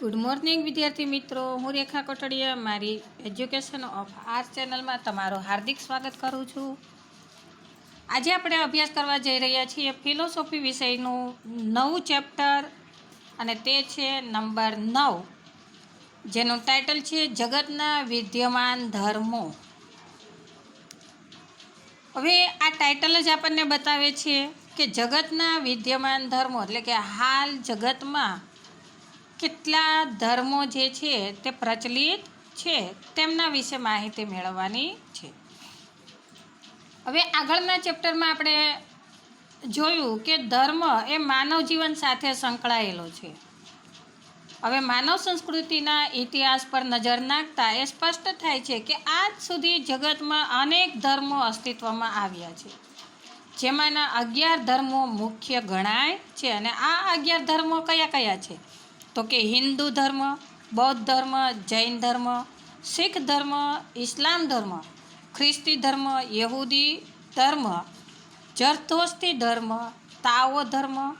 Good morning વિદ્યાર્થી મિત્રો. હું રેખા કોટડીયા. મારી એજ્યુકેશન ઓફ આર્ટ ચેનલમાં તમારું હાર્દિક સ્વાગત કરું છું. આજે આપણે અભ્યાસ કરવા જઈ રહ્યા છીએ ફિલોસોફી વિષયનું નવું ચેપ્ટર અને તે છે નંબર નવ. જેનું ટાઇટલ છે જગતના વિદ્યમાન ધર્મો. હવે આ ટાઇટલ જ આપણને બતાવે છે કે જગતના વિદ્યમાન ધર્મો, એટલે કે હાલ જગતમાં કેટલા ધર્મો જે છે તે પ્રચલિત છે તેમના વિશે માહિતી મેળવવાની છે. હવે આગળના ચેપ્ટરમાં આપણે જોયું કે ધર્મ એ માનવ જીવન સાથે સંકળાયેલો છે. હવે માનવ સંસ્કૃતિના ઇતિહાસ પર નજર નાખતા એ સ્પષ્ટ થાય છે કે આજ સુધી જગતમાં અનેક ધર્મો અસ્તિત્વમાં આવ્યા છે. જેમાંના અગિયાર ધર્મો મુખ્ય ગણાય છે અને આ અગિયાર ધર્મો કયા કયા છે? તો કે હિન્દુ ધર્મ, બૌદ્ધ ધર્મ, જૈન ધર્મ, શીખ ધર્મ, ઇસ્લામ ધર્મ, ખ્રિસ્તી ધર્મ, યહૂદી ધર્મ, જરથોસ્તી ધર્મ, તાઓ ધર્મ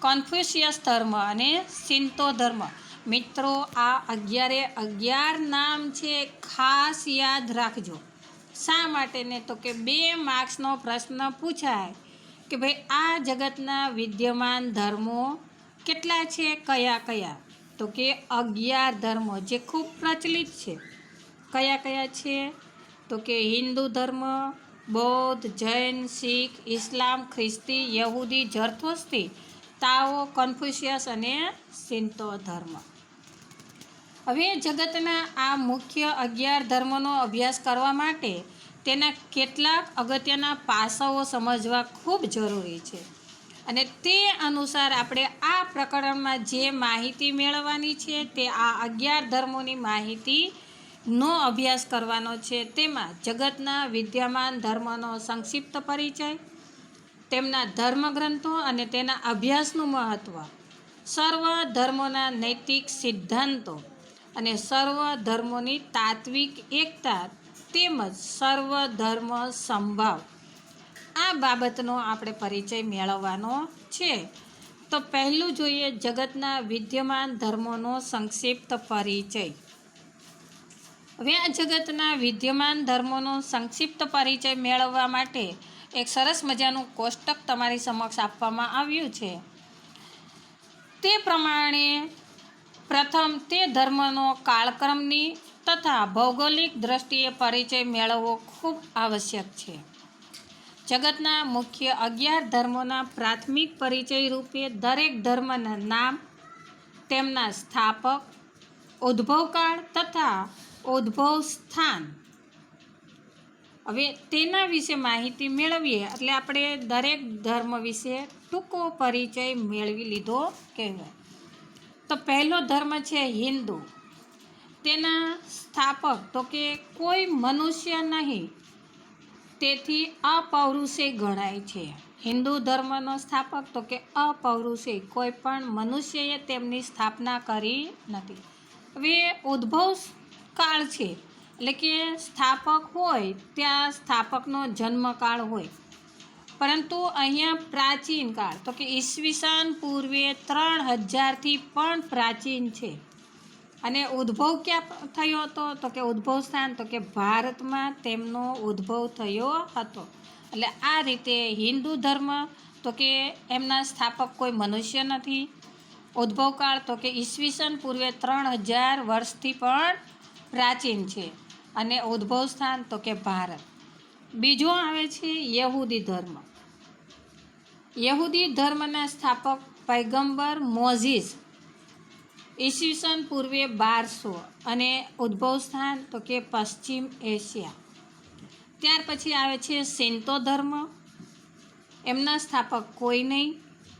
કોન્ફ્યુશિયસ ધર્મ અને સિંતો ધર્મ. મિત્રો, આ અગિયારે અગિયાર નામ છે, ખાસ યાદ રાખજો. શા માટે ને? તો કે બે માર્ક્સનો પ્રશ્ન પૂછાય કે ભાઈ, આ જગતના વિદ્યમાન ધર્મો કેટલા છે? કયા કયા? તો કે અગિયાર ધર્મો જે ખૂબ પ્રચલિત છે. કયા કયા છે? તો કે હિન્દુ ધર્મ, બૌદ્ધ, જૈન, શીખ, ઇસ્લામ, ખ્રિસ્તી, યહૂદી જર્થોસ્તી તાઓ કન્ફ્યુશિયસ અને સિંતો ધર્મ. હવે જગતના આ મુખ્ય અગિયાર ધર્મનો અભ્યાસ કરવા માટે તેના કેટલાક અગત્યના પાસાઓ સમજવા ખૂબ જરૂરી છે. અને તે અનુસાર આપણે આ પ્રકરણમાં જે માહિતી મેળવવાની છે તે આ અગિયાર ધર્મોની માહિતીનો અભ્યાસ કરવાનો છે. તેમાં જગતના વિદ્યમાન ધર્મનો સંક્ષિપ્ત પરિચય, તેમના ધર્મગ્રંથો અને તેના અભ્યાસનું મહત્ત્વ સર્વ ધર્મોના નૈતિક સિદ્ધાંતો અને સર્વ ધર્મોની તાત્વિક એકતા તેમજ સર્વ ધર્મ સંભાવ આ બાબતનો આપણે પરિચય મેળવવાનો છે. તો પહેલું જોઈએ જગતના વિદ્યમાન ધર્મોનો સંક્ષિપ્ત પરિચય. હવે આ જગતના વિદ્યમાન ધર્મોનો સંક્ષિપ્ત પરિચય મેળવવા માટે એક સરસ મજાનું કોષ્ટક તમારી સમક્ષ આપવામાં આવ્યું છે. તે પ્રમાણે પ્રથમ તે ધર્મનો કાળક્રમની તથા ભૌગોલિક દ્રષ્ટિએ પરિચય મેળવવો ખૂબ આવશ્યક છે. જગતના મુખ્ય અગિયાર ધર્મોના પ્રાથમિક પરિચય રૂપે દરેક ધર્મના નામ, તેમના સ્થાપક, ઉદ્ભવકાળ તથા ઉદ્ભવ સ્થાન હવે તેના વિશે માહિતી મેળવીએ, એટલે આપણે દરેક ધર્મ વિશે ટૂંકો પરિચય મેળવી લીધો કહેવાય. તો પહેલો ધર્મ છે હિન્દુ. તેના સ્થાપક, તો કે કોઈ મનુષ્ય નહીં તેથી અપૌરુષે ગણાય છે. હિન્દુ ધર્મનો સ્થાપક તો કે અપૌરુષે કોઈ પણ મનુષ્યએ તેમની સ્થાપના કરી નથી. હવે ઉદ્ભવ કાળ છે. એટલે કે સ્થાપક હોય ત્યાં સ્થાપકનો જન્મકાળ હોય. પરંતુ અહીંયા પ્રાચીન કાળ તો કે ઈસવીસન પૂર્વે ત્રણ હજારથી પણ પ્રાચીન છે. અને ઉદ્ભવ ક્યાં થયો હતો? તો કે ઉદ્ભવ સ્થાન, તો કે ભારતમાં તેમનો ઉદ્ભવ થયો હતો. એટલે આ રીતે હિન્દુ ધર્મ, તો કે એમના સ્થાપક કોઈ મનુષ્ય નથી. ઉદ્ભવકાળ તો કે ઈસવીસન પૂર્વે ત્રણ હજાર વર્ષથી પણ પ્રાચીન છે. અને ઉદ્ભવ સ્થાન, તો કે ભારત. બીજો આવે છે યહૂદી ધર્મ. યહૂદી ધર્મના સ્થાપક પૈગંબર મોઝીસ ઈસવીસન પૂર્વે બારસો અને ઉદ્ભવ સ્થાન તો કે પશ્ચિમ એશિયા. ત્યાર પછી આવે છે સેન્તો ધર્મ. એમના સ્થાપક કોઈ નહીં.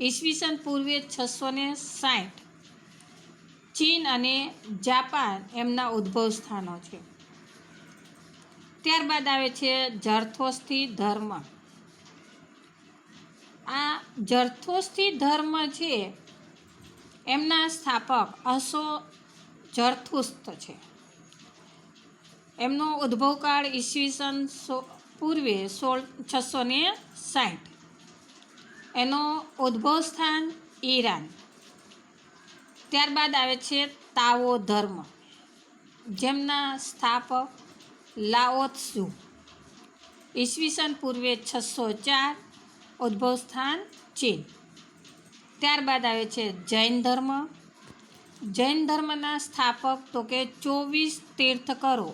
ઈસવીસન પૂર્વે છસો ને સાઠ. ચીન અને જાપાન એમના ઉદ્ભવ સ્થાનો છે. ત્યારબાદ આવે છે જરથોસ્થી ધર્મ. આ જરથોસ્થી ધર્મ છે એમના સ્થાપક અશો જરથુસ્ત છે. એમનો ઉદ્ભવકાળ ઈસવીસન સો, પૂર્વે સોળ, છસો ને સાઠ એનો ઉદ્ભવ સ્થાન ઈરાન. ત્યારબાદ આવે છે તાવો ધર્મ. જેમના સ્થાપક લાઓત્સુ. ઈસવીસન પૂર્વે છસો ચાર ઉદ્ભવ સ્થાન ચીન. ત્યારબાદ આવે છે જૈન ધર્મ. જૈન ધર્મના સ્થાપક તો કે ચોવીસ તીર્થકરો,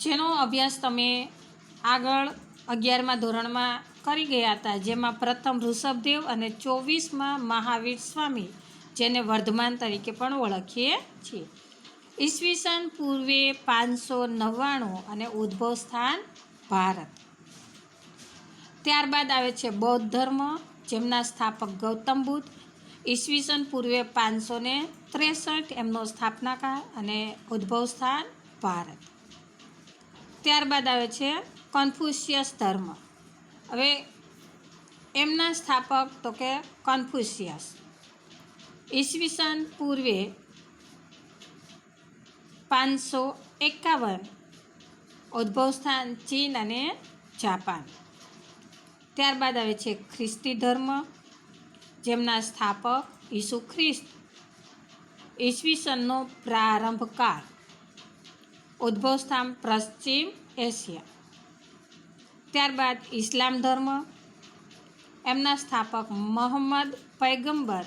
જેનો અભ્યાસ તમે આગળ અગિયારમા ધોરણમાં કરી ગયા હતા, જેમાં પ્રથમ ઋષભદેવ અને ચોવીસમાં મહાવીર સ્વામી, જેને વર્ધમાન તરીકે પણ ઓળખીએ છીએ. ઈસવીસન પૂર્વે પાંચસો નવ્વાણું અને ઉદ્ભવ સ્થાન ભારત. ત્યારબાદ આવે છે બૌદ્ધ ધર્મ. જેમના સ્થાપક ગૌતમ બુદ્ધ, ઈસવીસન પૂર્વે પાંચસો ને ત્રેસઠ એમનો સ્થાપનાકાળ અને ઉદ્ભવ સ્થાન ભારત. ત્યારબાદ આવે છે કોન્ફ્યુશિયસ ધર્મ. હવે એમના સ્થાપક તો કે કોન્ફ્યુશિયસ ઈસવીસન પૂર્વે પાંચસો એકાવન ઉદ્ભવ સ્થાન ચીન અને જાપાન. ત્યારબાદ આવે છે ખ્રિસ્તી ધર્મ, જેમના સ્થાપક ઈસુ ખ્રિસ્ત. ઈસવીસનનો પ્રારંભકાર. ઉદ્ભવ સ્થાન પશ્ચિમ એશિયા. ત્યારબાદ ઇસ્લામ ધર્મ. એમના સ્થાપક મોહમ્મદ પૈગંબર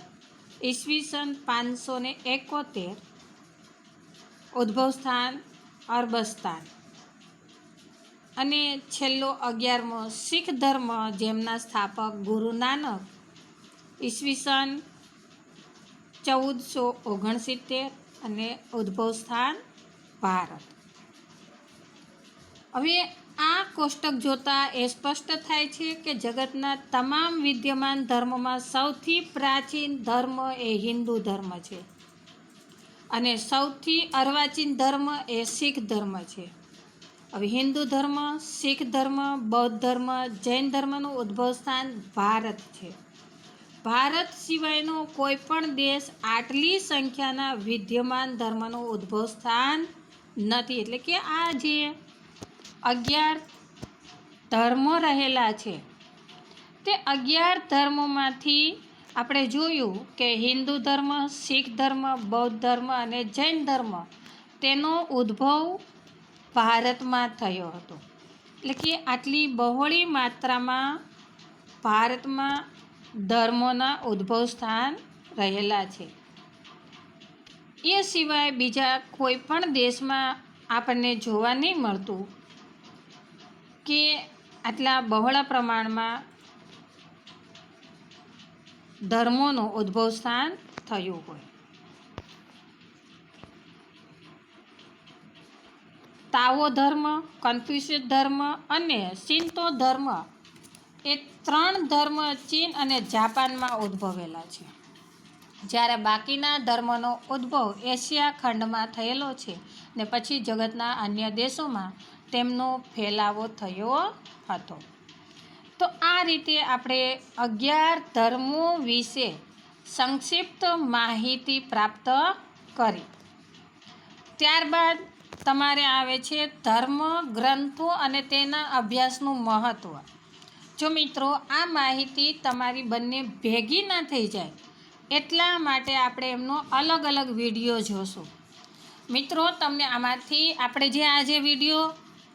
ઈસવીસન પાંચસો ને એકોતેર. ઉદ્ભવ સ્થાન અરબસ્તાન. અને છેલ્લો અગિયારમો શીખ ધર્મ જેમના સ્થાપક ગુરુ નાનક ઈસવીસન ચૌદસો ઓગણસિત્તેર અને ઉદ્ભવ સ્થાન ભારત. હવે આ કોષ્ટક જોતા એ સ્પષ્ટ થાય છે કે જગતના તમામ વિદ્યમાન ધર્મમાં સૌથી પ્રાચીન ધર્મ એ હિન્દુ ધર્મ છે અને સૌથી અર્વાચીન ધર્મ એ શીખ ધર્મ છે. હવે હિન્દુ ધર્મ, શીખ ધર્મ, બૌદ્ધ ધર્મ, જૈન ધર્મનું ઉદ્ભવ સ્થાન ભારત છે. ભારત સિવાયનો કોઈ પણ દેશ આટલી સંખ્યાના વિદ્યમાન ધર્મનું ઉદ્ભવ સ્થાન નથી. એટલે કે આ જે અગિયાર ધર્મો રહેલા છે, તે અગિયાર ધર્મોમાંથી આપણે જોયું કે હિન્દુ ધર્મ, શીખ ધર્મ, બૌદ્ધ ધર્મ અને જૈન ધર્મ, તેનો ઉદ્ભવ ભારતમાં થયો હતો. એટલે કે આટલી બહોળી માત્રામાં ભારતમાં ધર્મોના ઉદ્ભવ સ્થાન રહેલા છે. એ સિવાય બીજા કોઈ પણ દેશમાં આપણને જોવા નહીં મળતું કે આટલા બહોળા પ્રમાણમાં ધર્મોનું ઉદ્ભવ સ્થાન થયું હોય. તાવો ધર્મ કન્ફ્યુશિયસ ધર્મ અને સિન્તો ધર્મ એ ત્રણ ધર્મ ચીન અને જાપાનમાં ઉદ્ભવેલા છે. જ્યારે બાકીના ધર્મનો ઉદ્ભવ એશિયા ખંડમાં થયેલો છે ને પછી જગતના અન્ય દેશોમાં તેમનો ફેલાવો થયો હતો. તો આ રીતે આપણે અગિયાર ધર્મો વિશે સંક્ષિપ્ત માહિતી પ્રાપ્ત કરી. ત્યારબાદ તમારે આવે છે ધર્મ, ગ્રંથો અને તેના અભ્યાસનું મહત્ત્વ જો મિત્રો, આ માહિતી તમારી બંને ભેગી ના થઈ જાય, એટલા માટે આપણે એમનો અલગ અલગ વીડિયો જોશું. મિત્રો, તમને આમાંથી આપણે જે આજે વીડિયો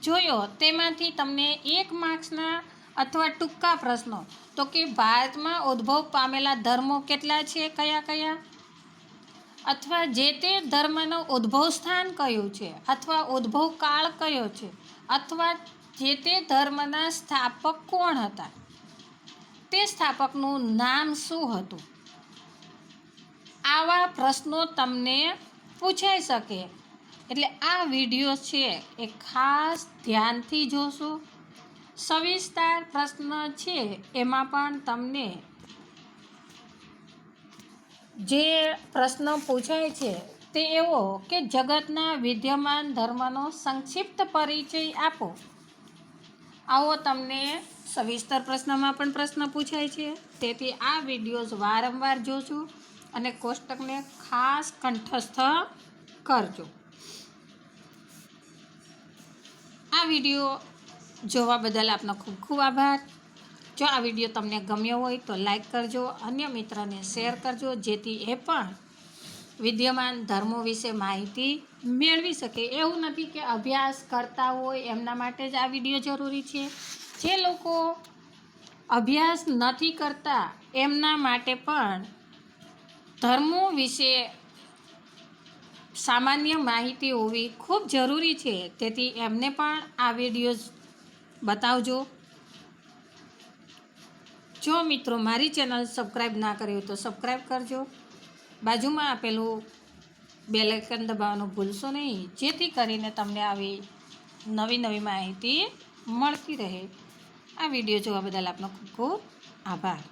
જોયો, તેમાંથી તમને એક માર્ક્સના અથવા ટૂંકા પ્રશ્નો, તો કે ભારતમાં ઉદ્ભવ પામેલા ધર્મો કેટલા છે, કયા કયા? અથવા જે તે ધર્મનો ઉદ્ભવ સ્થાન કયું છે, અથવા ઉદ્ભવ કાળ કયો છે, અથવા જે તે ધર્મના સ્થાપક કોણ હતા? તે સ્થાપકનું નામ શું હતું? આવા પ્રશ્નો તમને પૂછાઈ શકે. એટલે આ વીડિયો છે એ ખાસ ધ્યાનથી જોશો. સવિસ્તાર પ્રશ્ન છે, એમાં પણ તમને જે પ્રશ્ન પૂછાય છે તે એવો કે જગતના વિદ્યમાન ધર્મનો સંક્ષિપ્ત પરિચય આપો. આવો તમને સવિસ્તર પ્રશ્નમાં પણ પ્રશ્ન પૂછાય છે. તેથી આ વિડીયોઝ વારંવાર જોજો અને કોષ્ટકને ખાસ કંઠસ્થ કરજો. આ વીડિયો જોવા બદલ આપનો ખૂબ ખૂબ આભાર. જો આ વીડિયો તમને ગમ્યો હોય તો લાઈક કરજો, અન્ય મિત્રને શેર કરજો, જેથી એ પણ વિદ્યમાન ધર્મો વિશે માહિતી મેળવી શકે. એવું નથી કે અભ્યાસ કરતા હોય એમના માટે જ આ વીડિયો જરૂરી છે. જે લોકો અભ્યાસ નથી કરતા એમના માટે પણ ધર્મો વિશે સામાન્ય માહિતી હોવી ખૂબ જરૂરી છે. તેથી એમને પણ આ વીડિયો બતાવજો. જો મિત્રો મારી ચેનલ સબસ્ક્રાઈબ ના કરી હોય તો સબસ્ક્રાઈબ કરજો. બાજુમાં આપેલું બેલેકન દબાવવાનું ભૂલશો નહીં. જેથી કરીને તમને આવી નવી નવી માહિતી મળતી રહે. આ વીડિયો જોવા બદલ આપનો ખૂબ ખૂબ આભાર.